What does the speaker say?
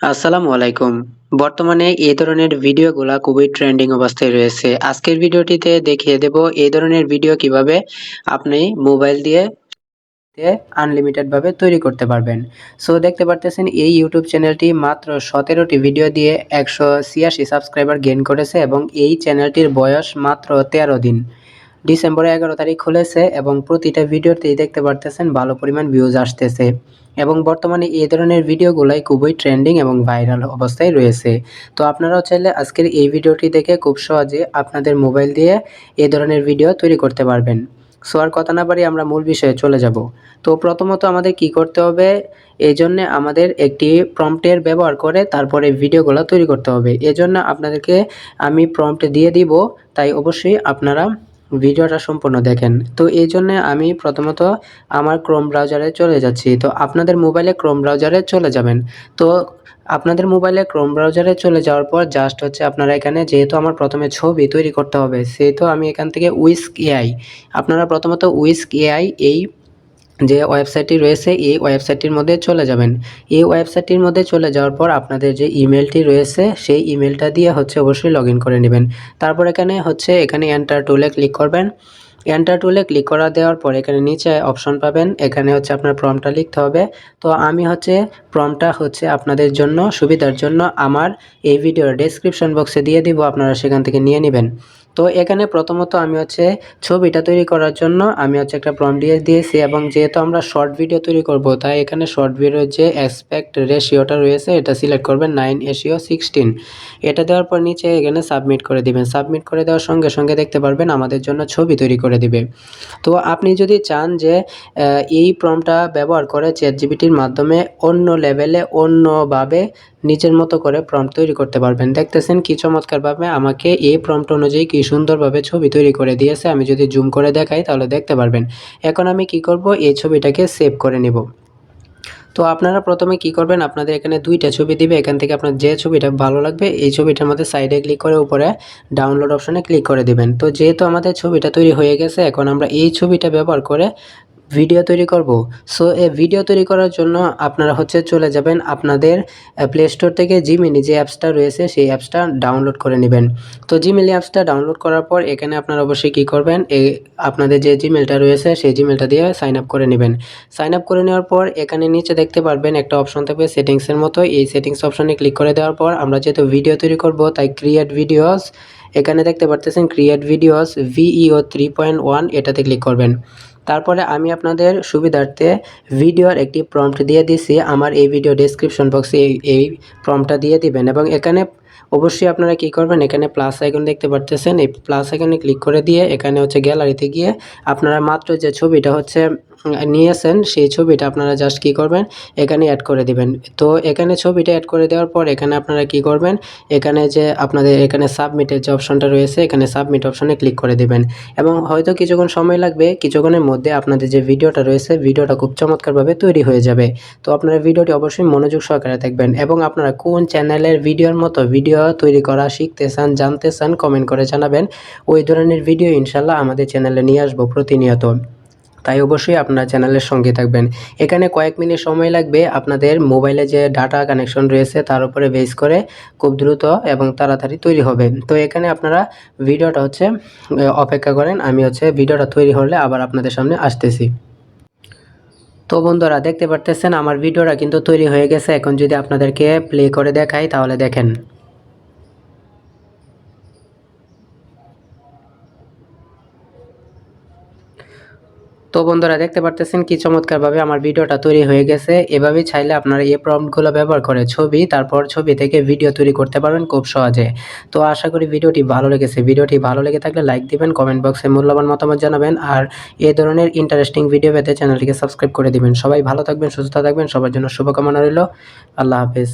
আসসালামু আলাইকুম। বর্তমানে এই ধরনের ভিডিওগুলা খুবই ট্রেন্ডিং অবস্থায় রয়েছে। আজকের ভিডিওটিতে দেখিয়ে দেব এই ধরনের ভিডিও কীভাবে আপনি মোবাইল দিয়ে আনলিমিটেড ভাবে তৈরি করতে পারবেন। সো দেখতে পারতেছেন এই ইউটিউব চ্যানেলটি মাত্র সতেরোটি ভিডিও দিয়ে একশো ছিয়াশি সাবস্ক্রাইবার গেইন করেছে এবং এই চ্যানেলটির বয়স মাত্র তেরো দিন। ডিসেম্বরে এগারো তারিখ খুলেছে এবং প্রতিটা ভিডিওতেই দেখতে পারতেছেন ভালো পরিমাণ ভিউজ আসতেছে। এবং বর্তমানে এই ধরনের ভিডিওগুলাই খুবই ট্রেন্ডিং এবং ভাইরাল অবস্থায় রয়েছে। তো আপনারাও চাইলে আজকের এই ভিডিওটি দেখে খুব সহজে আপনাদের মোবাইল দিয়ে এই ধরনের ভিডিও তৈরি করতে পারবেন। সো আর কথা না পারি আমরা মূল বিষয়ে চলে যাব। তো প্রথমত আমাদের কি করতে হবে? এই জন্যে আমাদের একটি প্রম্পটের ব্যবহার করে তারপরে ভিডিওগুলো তৈরি করতে হবে। এজন্য আপনাদেরকে আমি প্রম্পট দিয়ে দিব, তাই অবশ্যই আপনারা ভিডিওটা সম্পূর্ণ দেখেন। তো এই জন্য আমি প্রথমত আমার ক্রোম ব্রাউজারে চলে যাচ্ছি। তো আপনাদের মোবাইলে ক্রোম ব্রাউজারে চলে যাবেন। তো আপনাদের মোবাইলে ক্রোম ব্রাউজারে চলে যাওয়ার পর জাস্ট হচ্ছে আপনারা এখানে যেহেতু আমার প্রথমে ছবি তৈরি করতে হবে, সেহেতু আমি এখান থেকে উইস্ক এআই আপনারা প্রথমত উইস্ক এআই এই যে ওয়েবসাইটটি রয়েছে, এই ওয়েবসাইটটির মধ্যে চলে যাবেন। এই ওয়েবসাইটটির মধ্যে চলে যাওয়ার পর আপনাদের যে ইমেলটি রয়েছে, সেই ইমেলটা দিয়ে হচ্ছে অবশ্যই লগ করে নেবেন। তারপর এখানে হচ্ছে, এখানে এন্টার টুলে ক্লিক করবেন। এন্টার টুলে ক্লিক করা দেওয়ার পর এখানে নিচে অপশন পাবেন। এখানে হচ্ছে আপনার প্রমটা লিখতে হবে। তো আমি হচ্ছে প্রমটা হচ্ছে আপনাদের জন্য, সুবিধার জন্য আমার এই ভিডিওর ডেসক্রিপশন বক্সে দিয়ে দিব। আপনারা সেখান থেকে নিয়ে নেবেন। তো এখানে প্রথমত আমি হচ্ছে ছবিটা তৈরি করার জন্য আমি হচ্ছে একটা প্রম দিয়ে দিয়েছি এবং যেহেতু আমরা শর্ট ভিডিও তৈরি করব, তাই এখানে শর্ট ভিডিওর যে অ্যাসপেক্ট রেশিওটা রয়েছে, এটা সিলেক্ট করবেন নাইন এশিও সিক্সটিন এটা দেওয়ার পর নিচে এখানে সাবমিট করে দিবেন। সাবমিট করে দেওয়ার সঙ্গে সঙ্গে দেখতে পারবেন আমাদের জন্য ছবি তৈরি করে দিবে। তো আপনি যদি চান যে এই প্রমটা ব্যবহার করে চ্যাট জিবিটির মাধ্যমে অন্য লেভেলে অন্যভাবে নিজের মতো করে প্রম্পট তৈরি করতে পারবেন। দেখতেছেন কি চমৎকারভাবে আমাকে এই প্রম্পট অনুযায়ী কি সুন্দরভাবে ছবি তৈরি করে দিয়েছে। আমি যদি জুম করে দেখাই তাহলে দেখতে পারবেন। এখন আমি কি করব? এই ছবিটাকে সেভ করে নিব। তো আপনারা প্রথমে কি করবেন? আপনাদের এখানে দুইটা ছবি দিবে। এখান থেকে আপনার যে ছবিটা ভালো লাগবে, এই ছবিটার মধ্যে সাইডে ক্লিক করে উপরে ডাউনলোড অপশনে ক্লিক করে দিবেন। তো যেহেতু আমাদের ছবিটা তৈরি হয়ে গেছে, এখন আমরা এই ছবিটা ব্যবহার করে ভিডিও তৈরি করব। সো এই ভিডিও তৈরি করার জন্য আপনারা হচ্ছে চলে যাবেন আপনাদের প্লে স্টোর থেকে জিমিনি যে অ্যাপসটা রয়েছে, সেই অ্যাপসটা ডাউনলোড করে নেবেন। তো জিমেলি অ্যাপসটা ডাউনলোড করার পর এখানে আপনারা অবশ্যই কী করবেন, এই আপনাদের যে জিমেলটা রয়েছে, সেই জিমেলটা দিয়ে সাইন আপ করে নেবেন। সাইন আপ করে নেওয়ার পর এখানে নিচে দেখতে পারবেন একটা অপশন থাকবে সেটিংসের মতো। এই সেটিংস অপশনে ক্লিক করে দেওয়ার পর আমরা যেহেতু ভিডিও তৈরি করব, তাই ক্রিয়েট ভিডিওস এখানে দেখতে পারতেছেন create videos Veo three point one এটাতে ক্লিক করবেন। তারপরে আমি আপনাদের সুবিধার্থে ভিডিওর একটি প্রম্পট দিয়ে দিছি। আমার এই ভিডিও ডেসক্রিপশন বক্সে এই প্রম্পটটা দিয়ে দিবেন এবং এখানে অবশ্যই আপনারা কি করবেন, এখানে প্লাস আইকন দেখতে পারতেছেন। এই প্লাস আইকনে ক্লিক করে দিয়ে এখানে হচ্ছে গ্যালারিতে গিয়ে আপনারা মাত্র যে ছবিটা হচ্ছে নিয়েছেন সেই ছবিটা আপনারা জাস্ট কি করবেন, এখানে অ্যাড করে দিবেন। তো এখানে ছবিটা অ্যাড করে দেওয়ার পর এখানে আপনারা কি করবেন, এখানে যে আপনাদের এখানে সাবমিটের যে অপশনটা রয়েছে, এখানে সাবমিট অপশনে ক্লিক করে দিবেন। এবং হয়তো কিছুক্ষণ সময় লাগবে, কিছুক্ষণের মধ্যে আপনাদের যে ভিডিওটা রয়েছে, ভিডিওটা খুব চমৎকারভাবে তৈরি হয়ে যাবে। তো আপনারা ভিডিওটি অবশ্যই মনোযোগ সহকারে দেখবেন এবং আপনারা কোন চ্যানেলের ভিডিওর মতো ভিডিও তৈরি করা শিখতে চান, জানতে চান কমেন্ট করে জানাবেন। ওই ধরনের ভিডিও ইনশাল্লাহ আমাদের চ্যানেলে নিয়ে আসব প্রতিনিয়ত। তাই অবশ্যই আপনার চ্যানেলের সঙ্গে থাকবেন। এখানে কয়েক মিনিট সময় লাগবে আপনাদের মোবাইলে যে ডাটা কানেকশন রয়েছে তার উপরে বেস করে খুব দ্রুত এবং তাড়াতাড়ি তৈরি হবে। তো এখানে আপনারা ভিডিওটা হচ্ছে অপেক্ষা করেন, আমি হচ্ছে ভিডিওটা তৈরি হলে আবার আপনাদের সামনে আসতেছি। তো বন্ধুরা, দেখতে পারতেছেন আমার ভিডিওটা কিন্তু তৈরি হয়ে গেছে। এখন যদি আপনাদেরকে প্লে করে দেখাই তাহলে দেখেন। তো বন্ধুরা দেখতে পারতেছেন কি চমৎকারভাবে আমার ভিডিওটা তৈরি হয়ে গেছে। এভাবেই চাইলে আপনারা এই প্রম্পটগুলো ব্যবহার করে ছবি, তারপর ছবি থেকে ভিডিও তৈরি করতে পারবেন খুব সহজে। তো আশা করি ভিডিওটি ভালো লেগেছে। ভিডিওটি ভালো লেগে থাকলে লাইক দিবেন, কমেন্ট বক্সে মূল্যবান মতামত জানাবেন, আর এই ধরনের ইন্টারেস্টিং ভিডিও পেতে চ্যানেলটিকে সাবস্ক্রাইব করে দিবেন। সবাই ভালো থাকবেন, সুস্থ থাকবেন, সবার জন্য শুভকামনা রইল। আল্লাহ হাফিজ।